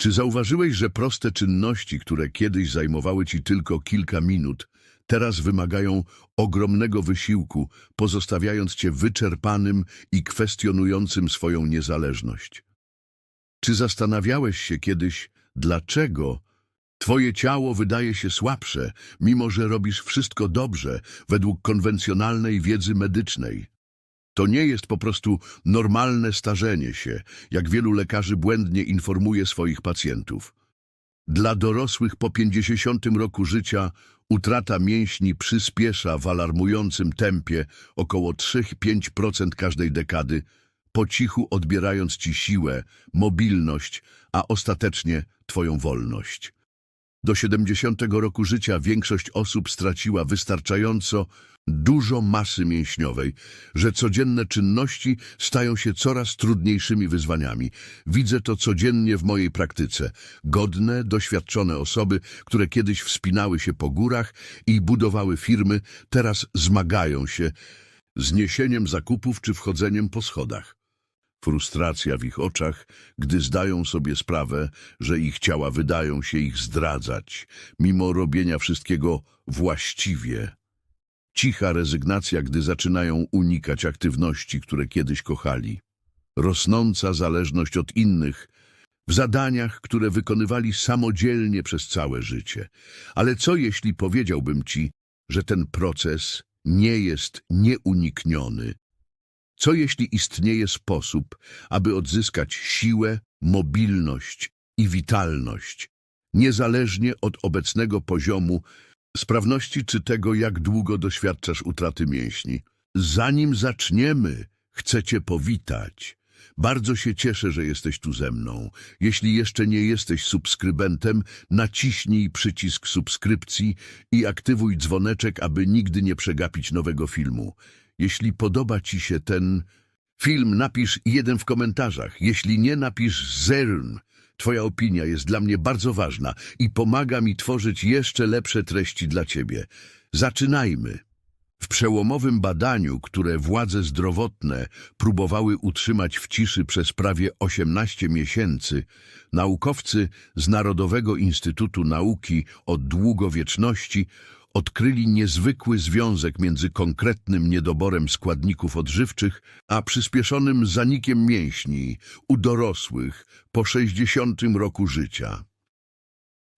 Czy zauważyłeś, że proste czynności, które kiedyś zajmowały ci tylko kilka minut, teraz wymagają ogromnego wysiłku, pozostawiając cię wyczerpanym i kwestionującym swoją niezależność? Czy zastanawiałeś się kiedyś, dlaczego twoje ciało wydaje się słabsze, mimo że robisz wszystko dobrze według konwencjonalnej wiedzy medycznej? To nie jest po prostu normalne starzenie się, jak wielu lekarzy błędnie informuje swoich pacjentów. Dla dorosłych po 50 roku życia utrata mięśni przyspiesza w alarmującym tempie około 3-5% każdej dekady, po cichu odbierając ci siłę, mobilność, a ostatecznie twoją wolność. Do 70 roku życia większość osób straciła wystarczająco dużo masy mięśniowej, że codzienne czynności stają się coraz trudniejszymi wyzwaniami. Widzę to codziennie w mojej praktyce. Godne, doświadczone osoby, które kiedyś wspinały się po górach i budowały firmy, teraz zmagają się z niesieniem zakupów czy wchodzeniem po schodach. Frustracja w ich oczach, gdy zdają sobie sprawę, że ich ciała wydają się ich zdradzać, mimo robienia wszystkiego właściwie. Cicha rezygnacja, gdy zaczynają unikać aktywności, które kiedyś kochali. Rosnąca zależność od innych w zadaniach, które wykonywali samodzielnie przez całe życie. Ale co jeśli powiedziałbym ci, że ten proces nie jest nieunikniony, co jeśli istnieje sposób, aby odzyskać siłę, mobilność i witalność, niezależnie od obecnego poziomu sprawności czy tego, jak długo doświadczasz utraty mięśni? Zanim zaczniemy, chcę Cię powitać. Bardzo się cieszę, że jesteś tu ze mną. Jeśli jeszcze nie jesteś subskrybentem, naciśnij przycisk subskrypcji i aktywuj dzwoneczek, aby nigdy nie przegapić nowego filmu. Jeśli podoba Ci się ten film, napisz jeden w komentarzach. Jeśli nie, napisz zern. Twoja opinia jest dla mnie bardzo ważna i pomaga mi tworzyć jeszcze lepsze treści dla Ciebie. Zaczynajmy. W przełomowym badaniu, które władze zdrowotne próbowały utrzymać w ciszy przez prawie 18 miesięcy, naukowcy z Narodowego Instytutu Nauki od Długowieczności odkryli niezwykły związek między konkretnym niedoborem składników odżywczych a przyspieszonym zanikiem mięśni u dorosłych po 60 roku życia.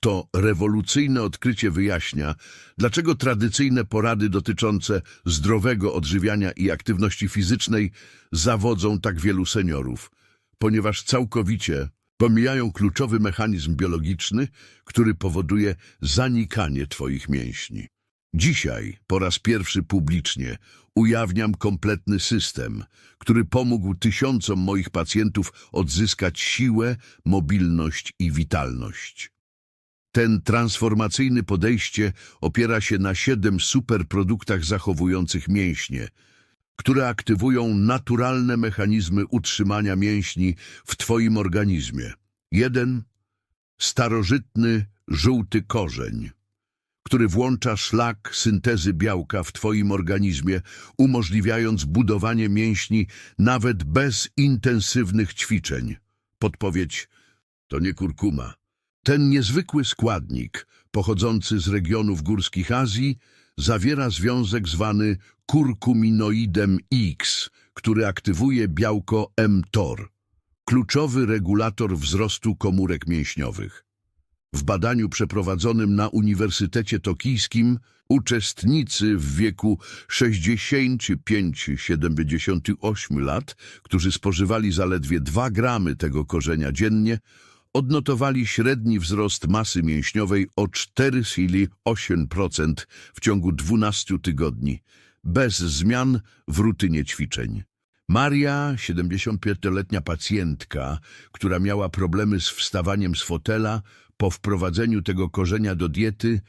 To rewolucyjne odkrycie wyjaśnia, dlaczego tradycyjne porady dotyczące zdrowego odżywiania i aktywności fizycznej zawodzą tak wielu seniorów, ponieważ całkowicie pomijają kluczowy mechanizm biologiczny, który powoduje zanikanie Twoich mięśni. Dzisiaj, po raz pierwszy publicznie, ujawniam kompletny system, który pomógł tysiącom moich pacjentów odzyskać siłę, mobilność i witalność. Ten transformacyjny podejście opiera się na siedem superproduktach zachowujących mięśnie, które aktywują naturalne mechanizmy utrzymania mięśni w Twoim organizmie. Jeden starożytny żółty korzeń, który włącza szlak syntezy białka w Twoim organizmie, umożliwiając budowanie mięśni nawet bez intensywnych ćwiczeń. Podpowiedź to nie kurkuma. Ten niezwykły składnik, pochodzący z regionów górskich Azji, zawiera związek zwany kurkuminoidem X, który aktywuje białko mTOR, kluczowy regulator wzrostu komórek mięśniowych. W badaniu przeprowadzonym na Uniwersytecie Tokijskim uczestnicy w wieku 65-78 lat, którzy spożywali zaledwie 2 gramy tego korzenia odnotowali średni wzrost masy mięśniowej o 4,8% w ciągu 12 tygodni, bez zmian w rutynie ćwiczeń. Maria, 75-letnia pacjentka, która miała problemy z wstawaniem z fotela, po wprowadzeniu tego korzenia do diety,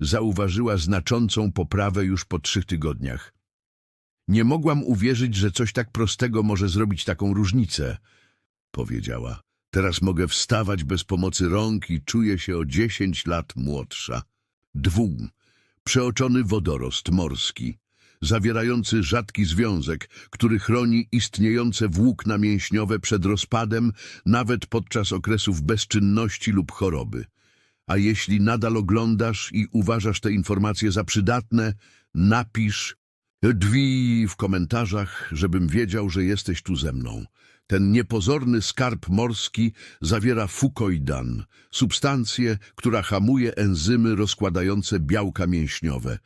zauważyła znaczącą poprawę już po trzech tygodniach. Nie mogłam uwierzyć, że coś tak prostego może zrobić taką różnicę, powiedziała. Teraz mogę wstawać bez pomocy rąk i czuję się o 10 lat młodsza. Dwóm. Przeoczony wodorost morski. zawierający rzadki związek, który chroni istniejące włókna mięśniowe przed rozpadem nawet podczas okresów bezczynności lub choroby. A jeśli nadal oglądasz i uważasz te informacje za przydatne, napisz drzwi w komentarzach, żebym wiedział, że jesteś tu ze mną. Ten niepozorny skarb morski zawiera fukoidan, substancję, która hamuje enzymy rozkładające białka mięśniowe.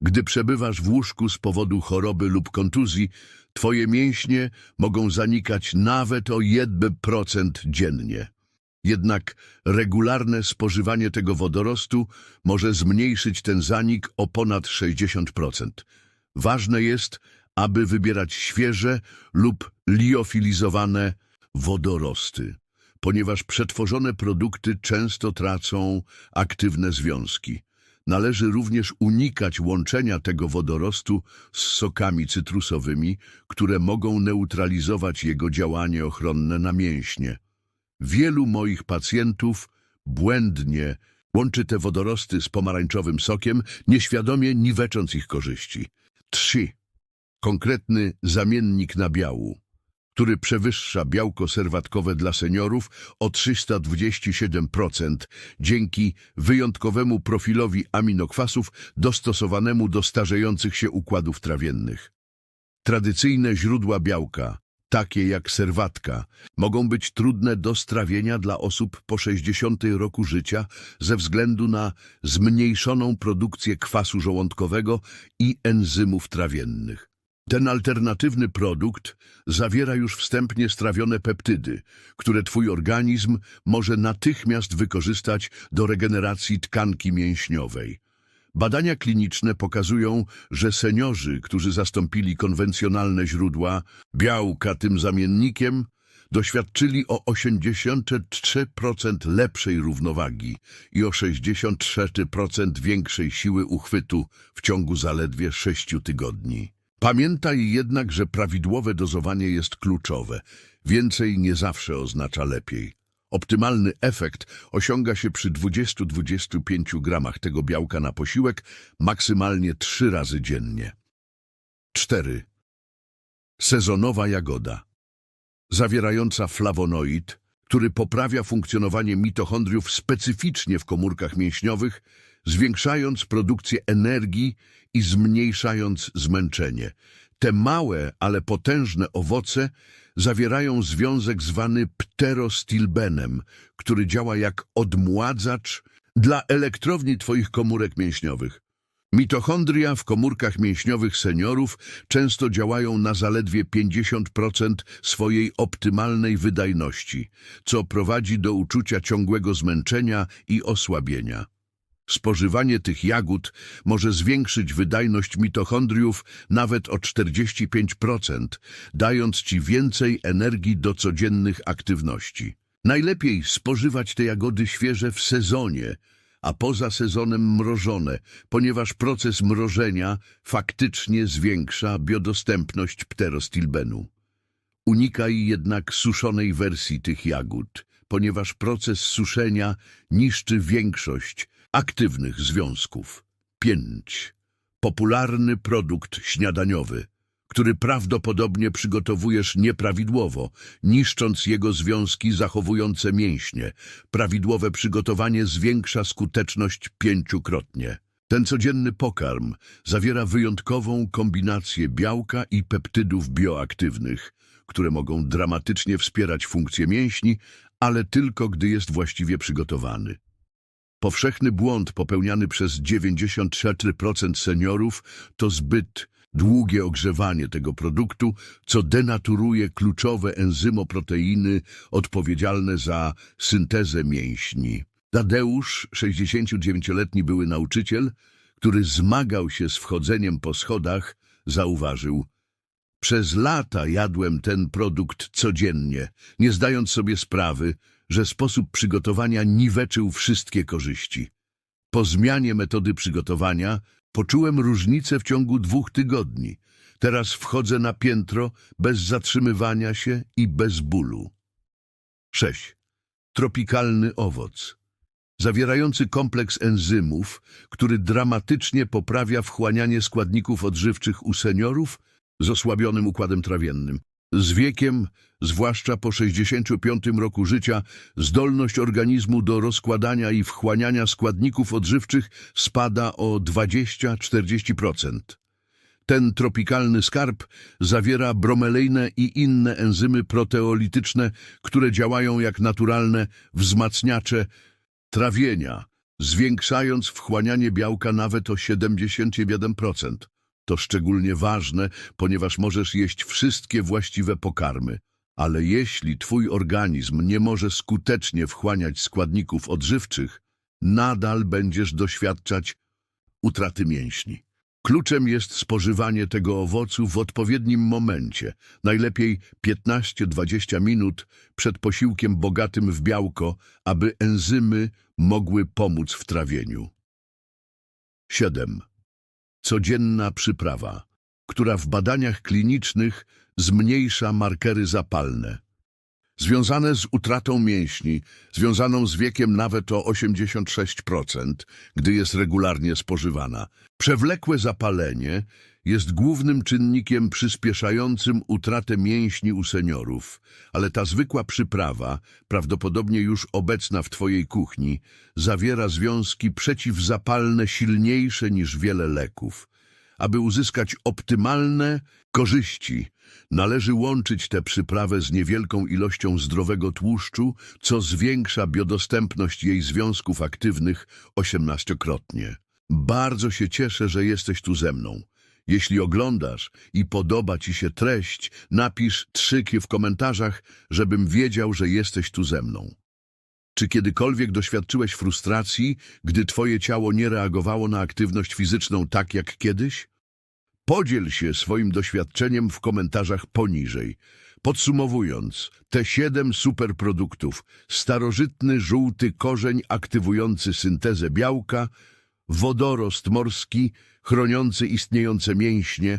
Gdy przebywasz w łóżku z powodu choroby lub kontuzji, twoje mięśnie mogą zanikać nawet o 1% dziennie. Jednak regularne spożywanie tego wodorostu może zmniejszyć ten zanik o ponad 60%. Ważne jest, aby wybierać świeże lub liofilizowane wodorosty, ponieważ przetworzone produkty często tracą aktywne związki. Należy również unikać łączenia tego wodorostu z sokami cytrusowymi, które mogą neutralizować jego działanie ochronne na mięśnie. Wielu moich pacjentów błędnie łączy te wodorosty z pomarańczowym sokiem, nieświadomie niwecząc ich korzyści. 3. Konkretny zamiennik nabiału, który przewyższa białko serwatkowe dla seniorów o 327% dzięki wyjątkowemu profilowi aminokwasów dostosowanemu do starzejących się układów trawiennych. Tradycyjne źródła białka, takie jak serwatka, mogą być trudne do strawienia dla osób po 60 roku życia ze względu na zmniejszoną produkcję kwasu żołądkowego i enzymów trawiennych. Ten alternatywny produkt zawiera już wstępnie strawione peptydy, które twój organizm może natychmiast wykorzystać do regeneracji tkanki mięśniowej. Badania kliniczne pokazują, że seniorzy, którzy zastąpili konwencjonalne źródła białka tym zamiennikiem, doświadczyli o 83% lepszej równowagi i o 63% większej siły uchwytu w ciągu zaledwie 6 tygodni. Pamiętaj jednak, że prawidłowe dozowanie jest kluczowe. Więcej nie zawsze oznacza lepiej. Optymalny efekt osiąga się przy 20-25 gramach tego białka na posiłek, maksymalnie 3 razy dziennie. 4. Sezonowa jagoda. Zawierająca flawonoid, który poprawia funkcjonowanie mitochondriów specyficznie w komórkach mięśniowych, zwiększając produkcję energii i zmniejszając zmęczenie. Te małe, ale potężne owoce zawierają związek zwany pterostilbenem, który działa jak odmładzacz dla elektrowni twoich komórek mięśniowych. Mitochondria w komórkach mięśniowych seniorów często działają na zaledwie 50% swojej optymalnej wydajności, co prowadzi do uczucia ciągłego zmęczenia i osłabienia. Spożywanie tych jagód może zwiększyć wydajność mitochondriów nawet o 45%, dając ci więcej energii do codziennych aktywności. Najlepiej spożywać te jagody świeże w sezonie, a poza sezonem mrożone, ponieważ proces mrożenia faktycznie zwiększa biodostępność pterostilbenu. Unikaj jednak suszonej wersji tych jagód, ponieważ proces suszenia niszczy większość aktywnych związków. 5. Popularny produkt śniadaniowy, który prawdopodobnie przygotowujesz nieprawidłowo, niszcząc jego związki zachowujące mięśnie. Prawidłowe przygotowanie zwiększa skuteczność pięciokrotnie. Ten codzienny pokarm zawiera wyjątkową kombinację białka i peptydów bioaktywnych, które mogą dramatycznie wspierać funkcję mięśni, ale tylko gdy jest właściwie przygotowany. Powszechny błąd popełniany przez 94% seniorów to zbyt długie ogrzewanie tego produktu, co denaturuje kluczowe enzymoproteiny odpowiedzialne za syntezę mięśni. Tadeusz, 69-letni były nauczyciel, który zmagał się z wchodzeniem po schodach, zauważył Przez lata jadłem ten produkt codziennie, nie zdając sobie sprawy, że sposób przygotowania niweczył wszystkie korzyści. Po zmianie metody przygotowania poczułem różnicę w ciągu dwóch tygodni. Teraz wchodzę na piętro bez zatrzymywania się i bez bólu. 6. Tropikalny owoc. zawierający kompleks enzymów, który dramatycznie poprawia wchłanianie składników odżywczych u seniorów z osłabionym układem trawiennym. Z wiekiem, zwłaszcza po 65 roku życia, zdolność organizmu do rozkładania i wchłaniania składników odżywczych spada o 20-40%. Ten tropikalny skarb zawiera bromelejne i inne enzymy proteolityczne, które działają jak naturalne wzmacniacze trawienia, zwiększając wchłanianie białka nawet o 71%. To szczególnie ważne, ponieważ możesz jeść wszystkie właściwe pokarmy. Ale jeśli twój organizm nie może skutecznie wchłaniać składników odżywczych, nadal będziesz doświadczać utraty mięśni. Kluczem jest spożywanie tego owocu w odpowiednim momencie, najlepiej 15-20 minut przed posiłkiem bogatym w białko, aby enzymy mogły pomóc w trawieniu. 7. Codzienna przyprawa, która w badaniach klinicznych zmniejsza markery zapalne. Związane z utratą mięśni, związaną z wiekiem nawet o 86%, gdy jest regularnie spożywana. Przewlekłe zapalenie jest głównym czynnikiem przyspieszającym utratę mięśni u seniorów, ale ta zwykła przyprawa, prawdopodobnie już obecna w Twojej kuchni, zawiera związki przeciwzapalne silniejsze niż wiele leków. Aby uzyskać optymalne korzyści, należy łączyć tę przyprawę z niewielką ilością zdrowego tłuszczu, co zwiększa biodostępność jej związków aktywnych osiemnastokrotnie. Bardzo się cieszę, że jesteś tu ze mną. Jeśli oglądasz i podoba Ci się treść, napisz trzyki w komentarzach, żebym wiedział, że jesteś tu ze mną. Czy kiedykolwiek doświadczyłeś frustracji, gdy Twoje ciało nie reagowało na aktywność fizyczną tak jak kiedyś? Podziel się swoim doświadczeniem w komentarzach poniżej. Podsumowując, te siedem superproduktów, starożytny żółty korzeń aktywujący syntezę białka, wodorost morski chroniący istniejące mięśnie,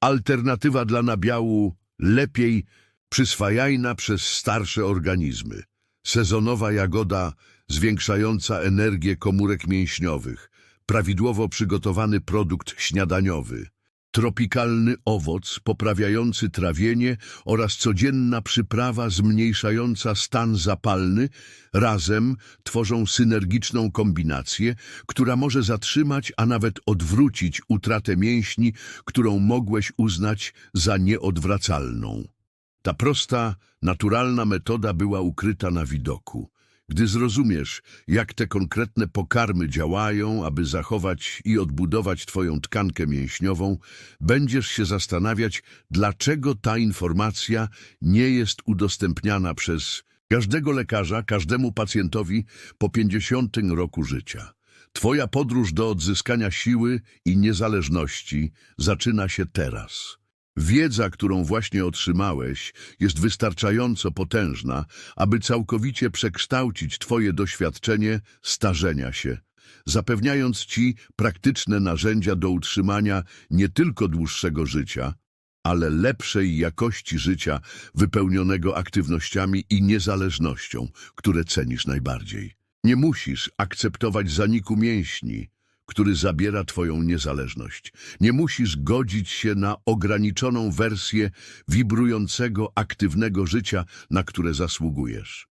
alternatywa dla nabiału lepiej przyswajajna przez starsze organizmy, sezonowa jagoda zwiększająca energię komórek mięśniowych, prawidłowo przygotowany produkt śniadaniowy, tropikalny owoc poprawiający trawienie oraz codzienna przyprawa zmniejszająca stan zapalny razem tworzą synergiczną kombinację, która może zatrzymać, a nawet odwrócić utratę mięśni, którą mogłeś uznać za nieodwracalną. Ta prosta, naturalna metoda była ukryta na widoku. Gdy zrozumiesz, jak te konkretne pokarmy działają, aby zachować i odbudować Twoją tkankę mięśniową, będziesz się zastanawiać, dlaczego ta informacja nie jest udostępniana przez każdego lekarza, każdemu pacjentowi po 50 roku życia. Twoja podróż do odzyskania siły i niezależności zaczyna się teraz. Wiedza, którą właśnie otrzymałeś, jest wystarczająco potężna, aby całkowicie przekształcić Twoje doświadczenie starzenia się, zapewniając Ci praktyczne narzędzia do utrzymania nie tylko dłuższego życia, ale lepszej jakości życia wypełnionego aktywnościami i niezależnością, które cenisz najbardziej. Nie musisz akceptować zaniku mięśni, który zabiera Twoją niezależność. Nie musisz godzić się na ograniczoną wersję wibrującego, aktywnego życia, na które zasługujesz.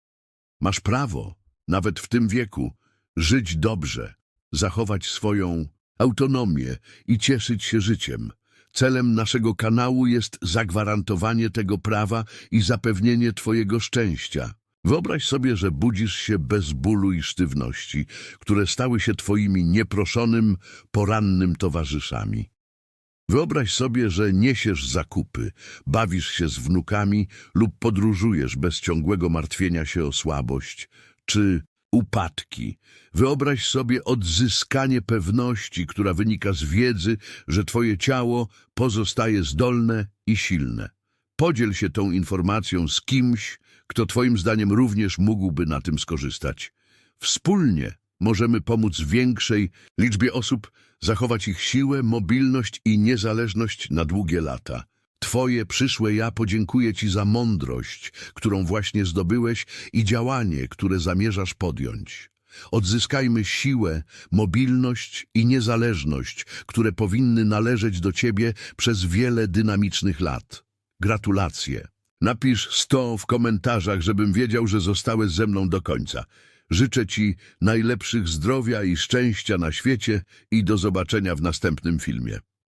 Masz prawo, nawet w tym wieku, żyć dobrze, zachować swoją autonomię i cieszyć się życiem. Celem naszego kanału jest zagwarantowanie tego prawa i zapewnienie Twojego szczęścia. Wyobraź sobie, że budzisz się bez bólu i sztywności, które stały się twoimi nieproszonym, porannym towarzyszami. Wyobraź sobie, że niesiesz zakupy, bawisz się z wnukami lub podróżujesz bez ciągłego martwienia się o słabość czy upadki. Wyobraź sobie odzyskanie pewności, która wynika z wiedzy, że twoje ciało pozostaje zdolne i silne. Podziel się tą informacją z kimś, kto Twoim zdaniem również mógłby na tym skorzystać. Wspólnie możemy pomóc większej liczbie osób zachować ich siłę, mobilność i niezależność na długie lata. Twoje przyszłe ja podziękuję Ci za mądrość, którą właśnie zdobyłeś i działanie, które zamierzasz podjąć. Odzyskajmy siłę, mobilność i niezależność, które powinny należeć do Ciebie przez wiele dynamicznych lat. Gratulacje. Napisz 100 w komentarzach, żebym wiedział, że zostałeś ze mną do końca. Życzę Ci najlepszych zdrowia i szczęścia na świecie i do zobaczenia w następnym filmie.